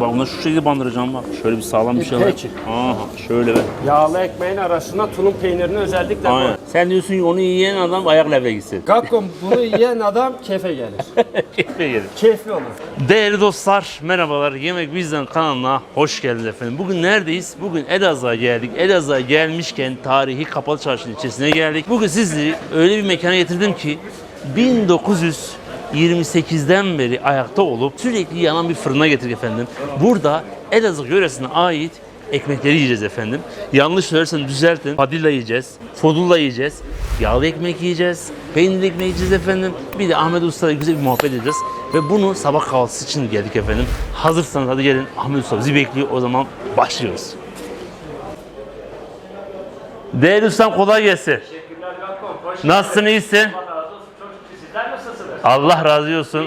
Bak bunu şu şekilde bandıracağım bak. Şöyle bir sağlam bir şey. Peki. Aha şöyle be. Yağlı ekmeğin arasına tulum peynirini özellikle koy. Aynen. Sen diyorsun ki onu yiyen adam ayak levre gitsin. Gakkom bunu yiyen adam kefe gelir. Keyfe gelir. Keyifli olur. Değerli dostlar, merhabalar. Yemek Bizden kanalına hoş geldiniz efendim. Bugün neredeyiz? Bugün Elazığ'a geldik. Elazığ'a gelmişken tarihi Kapalı Çarşı'nın içerisine geldik. Bugün sizleri öyle bir mekana getirdim ki 1928'den beri ayakta olup sürekli yanan bir fırına getirdik efendim. Burada Elazığ yöresine ait ekmekleri yiyeceğiz efendim. Yanlış söylersem düzeltin. Padilla yiyeceğiz, fodulla yiyeceğiz, yağlı ekmek yiyeceğiz, peynirli ekmek yiyeceğiz efendim. Bir de Ahmet Usta'yla güzel bir muhabbet edeceğiz. Ve bunu sabah kahvaltısı için geldik efendim. Hazırsanız hadi gelin Ahmet Usta bizi bekliyor. O zaman başlıyoruz. Değerli ustam kolay gelsin. Nasılsın iyisin? Allah razı olsun. Çok şükür. Sizler nasılsınız? Allah razı olsun.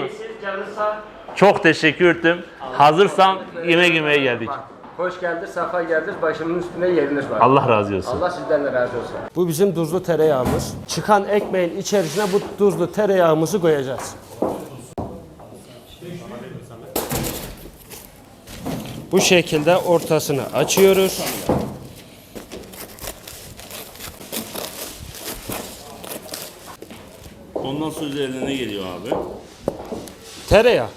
Çok teşekkür ettim. Hazırsan yemek yemeye geldik. Hoş geldiniz, safa geldiniz. Başımın üstünde yeriniz var. Allah razı olsun. Allah sizden de razı olsun. Bu bizim tuzlu tereyağımız. Çıkan ekmeğin içerisine bu tuzlu tereyağımızı koyacağız. Bu şekilde ortasını açıyoruz. Sonra üzerine ne geliyor abi? Tereyağı.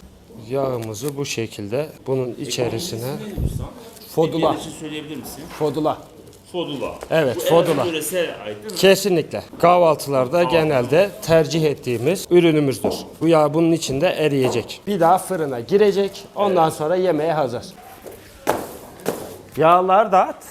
Yağımızı bu şekilde bunun içerisine fodula. söyleyebilir misin? Fodula. Fodula. Evet, Bu fodula. Elazığ yöresine ait değil mi? Kesinlikle. Kahvaltılarda genelde tercih ettiğimiz ürünümüzdür. Bu yağ bunun içinde eriyecek. Bir daha fırına girecek. Ondan sonra yemeğe hazır. Yağlar da at.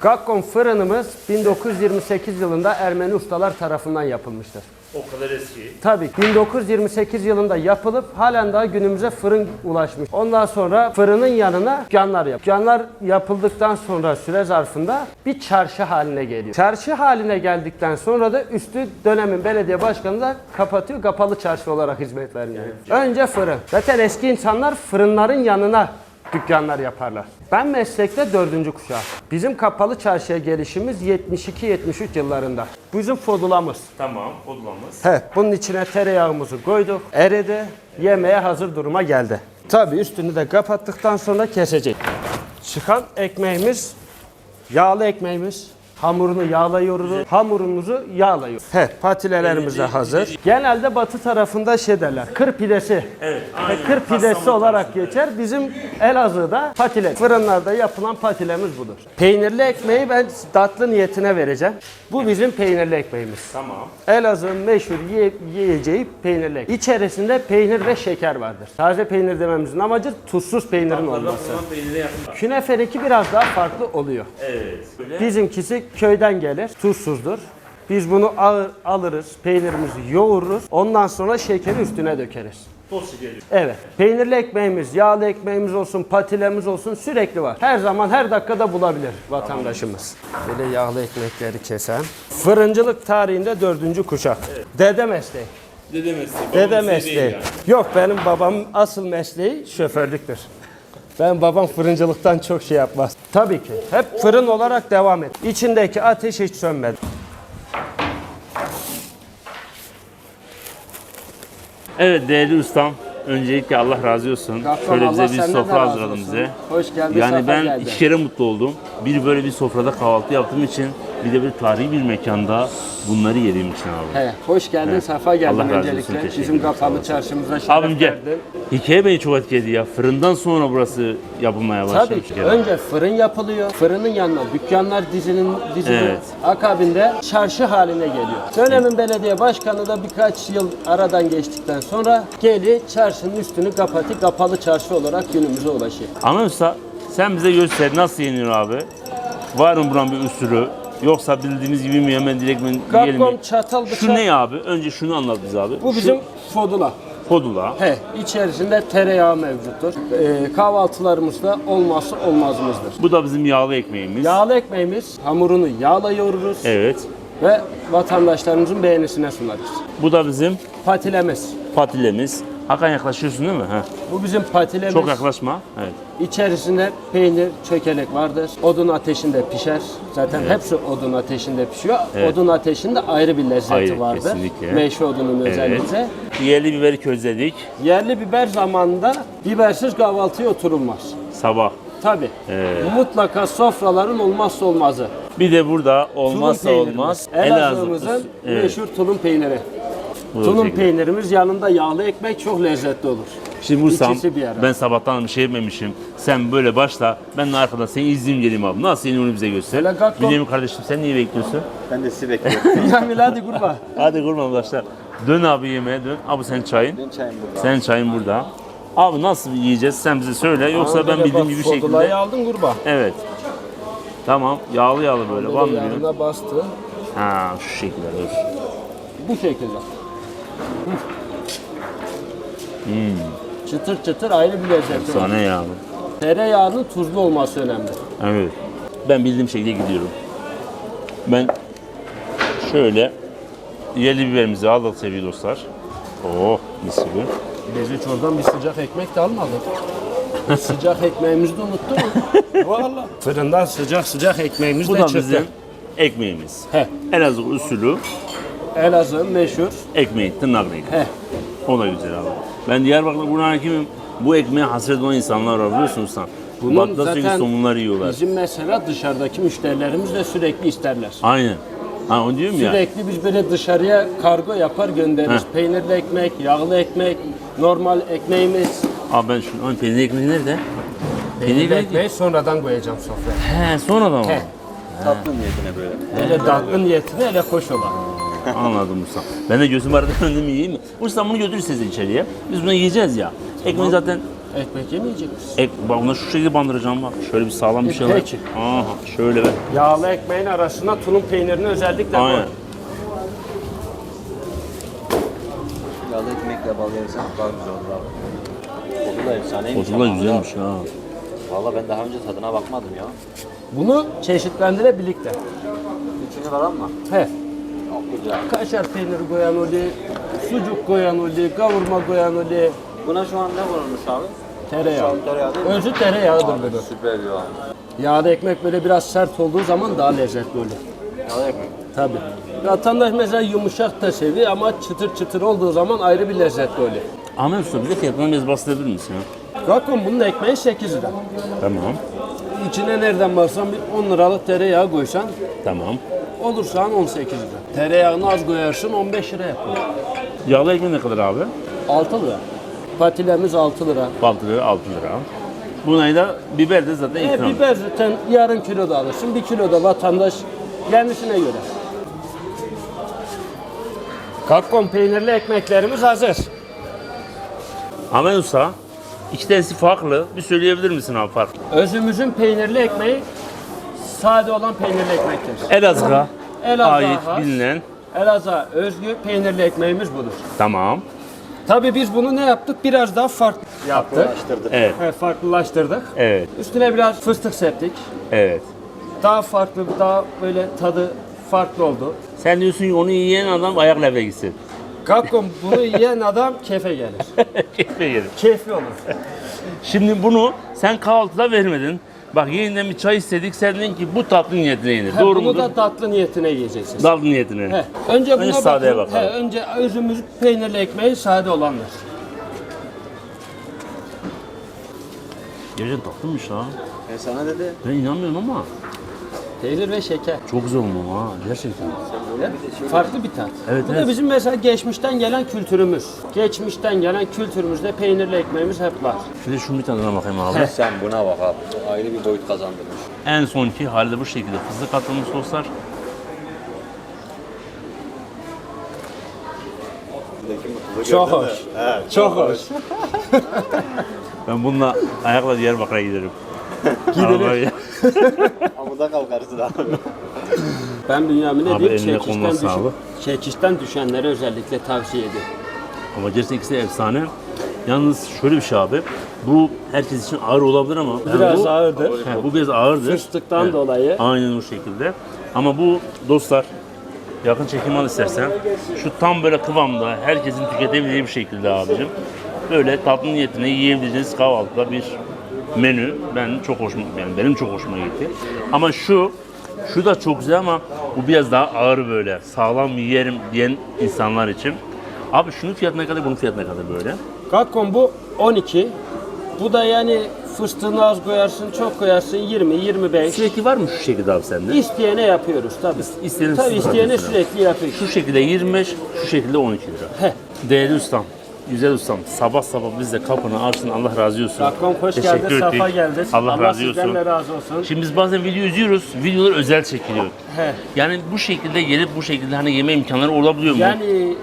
Gakkom fırınımız 1928 yılında Ermeni ustalar tarafından yapılmıştır. O kadar eski. Tabii 1928 yılında yapılıp halen daha günümüze fırın ulaşmış. Ondan sonra fırının yanına dükkanlar yap. Dükkanlar yapıldıktan sonra süre zarfında bir çarşı haline geliyor. Çarşı haline geldikten sonra da üstü dönemin belediye başkanı da kapatıyor. Kapalı çarşı olarak hizmet veriyor. Önce fırın. Zaten eski insanlar fırınların yanına dükkanlar yaparlar. Ben meslekte dördüncü kuşağı. Bizim kapalı çarşıya gelişimiz 72-73 yıllarında. Bizim fodulamız. Tamam, fodulamız. Evet, bunun içine tereyağımızı koyduk. Eridi, yemeğe hazır duruma geldi. Tabii üstünü de kapattıktan sonra kesecek. Çıkan ekmeğimiz, yağlı ekmeğimiz. Hamurunu yağlıyoruz. Hamurumuzu yağlıyoruz. Evet, patilelerimiz de hazır. Genelde batı tarafında şey derler, kır pidesi. Evet, Ve aynen. Kır pidesi olarak geçer. Bizim Elazığ'da patile. Fırınlarda yapılan patilemiz budur. Peynirli ekmeği ben tatlı niyetine vereceğim. Bu bizim peynirli ekmeğimiz. Tamam. Elazığ'ın meşhur yiye- yiyeceği peynirli ekmek. İçerisinde peynir ve şeker vardır. Taze peynir dememizin amacı tuzsuz peynirin olması. Künefedeki biraz daha farklı oluyor. Evet. Böyle. Bizimkisi köyden gelir, tuzsuzdur. Biz bunu ağır, alırız, peynirimizi yoğururuz. Ondan sonra şekeri üstüne dökeriz. Toz şekeri. Evet. Peynirli ekmeğimiz, yağlı ekmeğimiz olsun, patilemiz olsun sürekli var. Her zaman her dakikada bulabilir vatandaşımız. Böyle yağlı ekmekleri kesen. Fırıncılık tarihinde dördüncü kuşak. Dede mesleği. Dede mesleği. Dede babam mesleği yani. Yok benim babam asıl mesleği şoförlüktür. Ben babam fırıncılıktan çok şey yapmaz. Tabii ki. Hep fırın olarak devam et. İçindeki ateş hiç sönmedi. Evet değerli ustam. Öncelikle Allah razı olsun. Gaffer, Şöyle Allah bize bir senden de sofra razı hazırladın olsun. bize. Hoş geldin, Yani sefa ben geldin. iki kere mutlu oldum. Bir böyle bir sofrada kahvaltı yaptığım için bir de bir tarihi bir mekanda bunları yediğim için abi. He, hoş geldin, safa geldin Allah razı olsun, öncelikle. teşekkür Bizim ederim, sağ kapalı olasın. çarşımıza şeref Abim gel. verdin. Hikaye beni çok etkiledi ya. Fırından sonra burası yapılmaya başlamış. Tabii ki. gene. Önce fırın yapılıyor. Fırının yanına dükkanlar dizinin diziliyor. Evet. Akabinde çarşı haline geliyor. Dönemin belediye başkanı da birkaç yıl aradan geçtikten sonra geli çarşının üstünü kapatı kapalı çarşı olarak günümüze ulaşıyor. Ama usta sen bize göster nasıl yeniyor abi? Var mı buranın bir usulü? Yoksa bildiğimiz gibi mi hemen direkt mi yiyelim mi? Gakkom çatal bıçak. Şu ne abi? Önce şunu anlat bize abi. Bu bizim fodula. Şu podula. He, içerisinde tereyağı mevcuttur. Ee, kahvaltılarımızda olmazsa olmazımızdır. Bu da bizim yağlı ekmeğimiz. Yağlı ekmeğimiz hamurunu yağla yoğururuz Evet. ve vatandaşlarımızın beğenisine sunarız. Bu da bizim Patilemiz. patilemiz. Hakan yaklaşıyorsun değil mi? Heh. Bu bizim patilemiz. Çok yaklaşma. Evet. İçerisinde peynir, çökelek vardır. Odun ateşinde pişer. Zaten hepsi odun ateşinde pişiyor. Evet. Odun ateşinde ayrı bir lezzeti Ayrı, vardır. kesinlikle. Meşe odunun özellikle. Yerli biberi közledik. Yerli biber zamanında bibersiz kahvaltıya oturulmaz. Sabah. Tabi. Evet. Mutlaka sofraların olmazsa olmazı. Bir de burada olmazsa olmaz. Elazığ'ımızın Evet. meşhur tulum peyniri. Bu Tulum şekilde. peynirimiz yanında yağlı ekmek çok lezzetli olur. Şimdi Bursam, İkisi bir arada. ben sabahtan bir şey yememişim. Sen böyle başla. Ben de arkadan seni izleyeyim geleyim abi. Nasıl yeni onu bize göster. Kalk lan. Bünyamin kardeşim sen niye bekliyorsun? Ben de sizi bekliyorum. Kamil hadi kurban. Hadi kurban başla. Dön abi yemeğe dön. Abi sen çayın. Benim çayım burada. Senin çayın burada. Abi nasıl yiyeceğiz sen bize söyle. Yoksa ben bildiğim gibi şekilde. Aldın kurban. Evet. Tamam. Yağlı yağlı böyle. Yanına bastı. Ha şu şekilde dur. Bu şekilde. Hmm. Çıtır çıtır ayrı bir lezzeti var. Sana yağlı. Tereyağının tuzlu olması önemli. Evet. Ben bildiğim şekilde gidiyorum. Ben şöyle yerli biberimizi aldık sevgili dostlar. Oh mis gibi. Hiç oradan bir sıcak ekmek de almadık. sıcak ekmeğimizi de unuttu mu? Valla. Fırından sıcak sıcak ekmeğimiz Bu de da çıktı. bizim ekmeğimiz. He. Elazığ usulü Elazığ'ın meşhur. ekmeği, tırnak ekmeği. He. O da güzel abi. Ben Diyarbakır'da buna hakimim. Bu ekmeğe hasret olan insanlar var biliyorsunuz sen. Bu Bunun batıda sürekli zaten somunlar yiyorlar. Bizim mesela dışarıdaki müşterilerimiz de sürekli isterler. Aynen. Ha onu diyorum ya. Sürekli biz böyle dışarıya kargo yapar göndeririz. Heh. Peynirli ekmek, yağlı ekmek, normal ekmeğimiz. Abi ben şu an peynir ekmeği nerede? Peynir Peynirli ekmeği. sonradan koyacağım sofraya. He sonradan mı? He. Tatlı niyetine böyle. Hele tatlı niyetine hele hoş olan. Anladım Usta. Ben de gözüm arada önüm yiyeyim mi? Usta bunu götür siz içeriye. Biz bunu yiyeceğiz ya. Ekmeği zaten Ekmek yemeyecek misin? ek, bak bunu şu şekilde bandıracağım bak. Şöyle bir sağlam bir E, şey var. peki. Aha şöyle ver. Yağlı ekmeğin arasına tulum peynirini özellikle koy. Aynen. Yağlı ekmekle bal yersen daha güzel olur abi. Kodu da efsaneymiş. Kozu da ama güzelmiş ha. Valla ben daha önce tadına bakmadım ya. Bunu çeşitlendirebilikte. Üçünü falan mı? He. Kaşar peyniri koyan oluyor, sucuk koyan oluyor, kavurma koyan oluyor. Buna şu an ne konulmuş abi? Şu Tereyağı. an tereyağı değil mi? Özü tereyağıdır böyle. Süper ya. Yağda ekmek böyle biraz sert olduğu zaman daha lezzetli olur. Yağlı ekmek. Tabii. Vatandaş mesela yumuşak da seviyor ama çıtır çıtır olduğu zaman ayrı bir lezzetli oluyor. Ahmet Usta bize fiyatlarını biraz bahsedebilir misin ya? Bakın bunun ekmeği 8 lira. Tamam. İçine nereden baksan bir 10 liralık tereyağı koysan Tamam. olursa 18 lira. Tereyağını az koyarsın 15 lira yapıyor. Yağlı ekmeği ne kadar abi? 6 lira. Patilemiz 6 lira. 6 lira, 6 lira. Buna da biber de zaten E, ikram. biber zaten yarım kilo da alırsın. Bir kilo da vatandaş kendisine göre. Kakkom peynirli ekmeklerimiz hazır. Ahmet Usta, iki tanesi farklı. Bir söyleyebilir misin abi fark? Özümüzün peynirli ekmeği sade olan peynirli ekmektir. Elazığ'a Elazığ'a ait has. bilinen. Elazığ özgü peynirli ekmeğimiz budur. Tamam. Tabii biz bunu ne yaptık? Biraz daha farklı yaptık. Evet. Evet, farklılaştırdık. Evet. Üstüne biraz fıstık septik. Evet. Daha farklı, daha böyle tadı farklı oldu. Sen diyorsun ki onu yiyen adam ayak leve gitsin. Kakkom bunu yiyen adam kefe gelir. Keyfe yerim. Keyfi olur. Şimdi bunu sen kahvaltıda vermedin. Bak yeniden bir çay istedik. Sen dedin ki bu tatlı niyetine yenir. He, Doğru bunu mudur? da tatlı niyetine yiyeceksiniz. Tatlı niyetine. He, önce buna Önce sadeye bakın. bakalım. He, önce özümüz peynirli ekmeği sade olanlar. Gerçekten tatlıymış ha. Ben sana dedi. Ben inanmıyorum ama Peynir ve şeker. çok güzel olmuş ha. Gerçekten. Farklı bir tat. Evet, Bu evet. da bizim mesela geçmişten gelen kültürümüz. Geçmişten gelen kültürümüzde peynirli ekmeğimiz hep var. Şöyle şunun bir tadına bakayım abi. Sen buna bak abi. Ayrı bir boyut kazandırmış. en sonki halde bu şekilde fıstık atılmış soslar. Çok hoş. Çok hoş. Ben bununla ayakla Diyarbakır'a giderim. Gidelim. Amuda kalkarsın abi. Ben Bünyamin'e Abi diyeyim eline çekişten, koluna düşün, sağlık. çekişten düşenlere özellikle tavsiye ediyorum. Ama gerçekten ikisi de efsane. Yalnız şöyle bir şey abi. Bu herkes için ağır olabilir ama yani Biraz bu, ağırdır. He, bu biraz ağırdır. Fıstıktan dolayı. Aynen o şekilde. Ama bu dostlar yakın çekim al istersen şu tam böyle kıvamda herkesin tüketebileceği bir şekilde abicim. böyle tatlı niyetine yiyebileceğiniz kahvaltıda bir menü. Ben çok hoşuma yani benim çok hoşuma gitti. Ama şu şu da çok güzel ama bu biraz daha ağır böyle. Sağlam yerim diyen insanlar için. Abi şunun fiyatı ne kadar, bunun fiyatı ne kadar böyle? Kakon bu 12. Bu da yani fıstığını az koyarsın, çok koyarsın 20, 25. Sürekli var mı şu şekilde abi sende? İsteyene yapıyoruz tabii. İsteyene tabii isteyene sürekli yapıyoruz. Şu şekilde 25, şu şekilde 12 lira. Heh. Değerli ustam, güzel ustam, sabah sabah bizde kapını açtın Allah razı olsun. Kakon hoş Teşekkür geldi, safa ettik. geldi. Allah, razı sizden olsun. de razı olsun. Şimdi biz bazen video izliyoruz, videolar özel çekiliyor. He. Yani bu şekilde gelip bu şekilde hani yeme imkanları olabiliyor mu? Yani,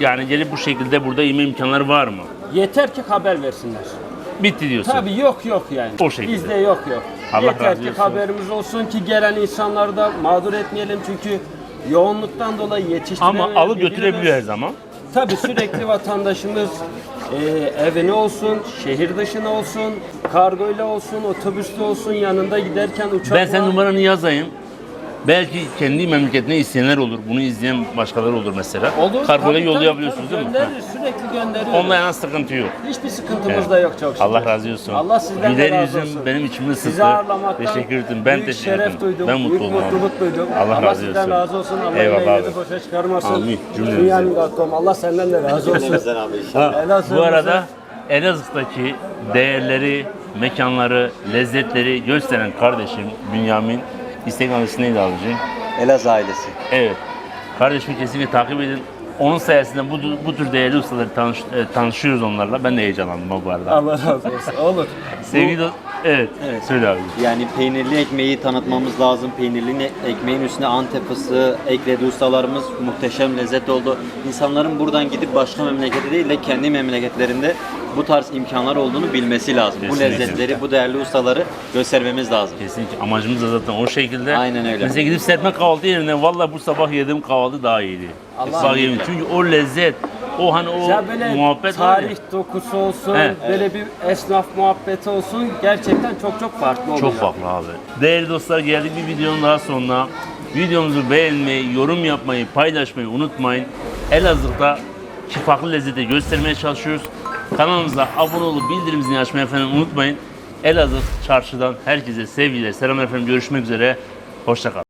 Yani gelip bu şekilde burada yeme imkanları var mı? yeter ki haber versinler. Bitti diyorsun. Tabii yok yok yani. O şekilde. Bizde yok yok. Allah Yeter razı ki olsun. haberimiz olsun ki gelen insanları da mağdur etmeyelim çünkü yoğunluktan dolayı Ama yetiştiremeyebiliyoruz. alıp götürebiliyor her zaman. Tabii sürekli vatandaşımız e, evine olsun, şehir dışına olsun, kargoyla olsun, otobüste olsun, yanında giderken uçakla. Ben senin numaranı yazayım. Belki kendi memleketine isteyenler olur. Bunu izleyen başkaları olur mesela. Olur. Kargoyla tabii, yollayabiliyorsunuz tabii, değil mi? Göndeririz, sürekli gönderiyoruz. Onunla yana sıkıntı yok. Hiçbir sıkıntımız Evet. da yok çok şükür. Allah razı olsun. Allah sizden de Güler razı yüzün olsun. benim içimi ısıttı. Sizi ağırlamaktan Teşekkür ederim. Ben büyük teşekkür şeref ederim. duydum. Ben mutlu büyük oldum mutluluk duydum. Allah razı sizden olsun. razı olsun. Allah Eyvallah emeğini abi. boşa çıkarmasın. Amin. Cümlemize. Dünyanın Gakkom. Allah senden de razı olsun. Cümlemizden abi inşallah. Ha, bu arada Elazığ'daki değerleri, mekanları, lezzetleri gösteren kardeşim Bünyamin. Instagram adresi neydi abicim? Elazığ ailesi. Evet. Kardeşimi kesinlikle takip edin. Onun sayesinde bu, bu tür değerli ustaları tanış, e, tanışıyoruz onlarla. Ben de heyecanlandım bu arada. Allah razı olsun. Olur. Sevgili dost, evet, Evet. söyle abi. Yani peynirli ekmeği tanıtmamız lazım. Peynirli ne- ekmeğin üstüne Antep fıstığı ekledi ustalarımız. Muhteşem lezzet oldu. İnsanların buradan gidip başka memlekete değil de kendi memleketlerinde bu tarz imkanlar olduğunu bilmesi lazım. Kesinlikle. Bu lezzetleri, bu değerli ustaları göstermemiz lazım. Kesinlikle amacımız da zaten o şekilde. Aynen öyle. Mesela gidip serpme kahvaltı yerine valla bu sabah yediğim kahvaltı daha iyiydi. Allah yedim. Çünkü o lezzet, o hani o Ya böyle muhabbet var tarih ya. dokusu olsun, Evet. böyle bir esnaf muhabbeti olsun gerçekten çok çok farklı oluyor. Çok farklı abi. Değerli dostlar geldik bir videonun daha sonuna. Videomuzu beğenmeyi, yorum yapmayı, paylaşmayı unutmayın. Elazığ'da farklı lezzeti göstermeye çalışıyoruz. Kanalımıza abone olup bildirim zilini açmayı efendim unutmayın. Elazığ çarşıdan herkese sevgiler, selamlar efendim. Görüşmek üzere. Hoşçakalın.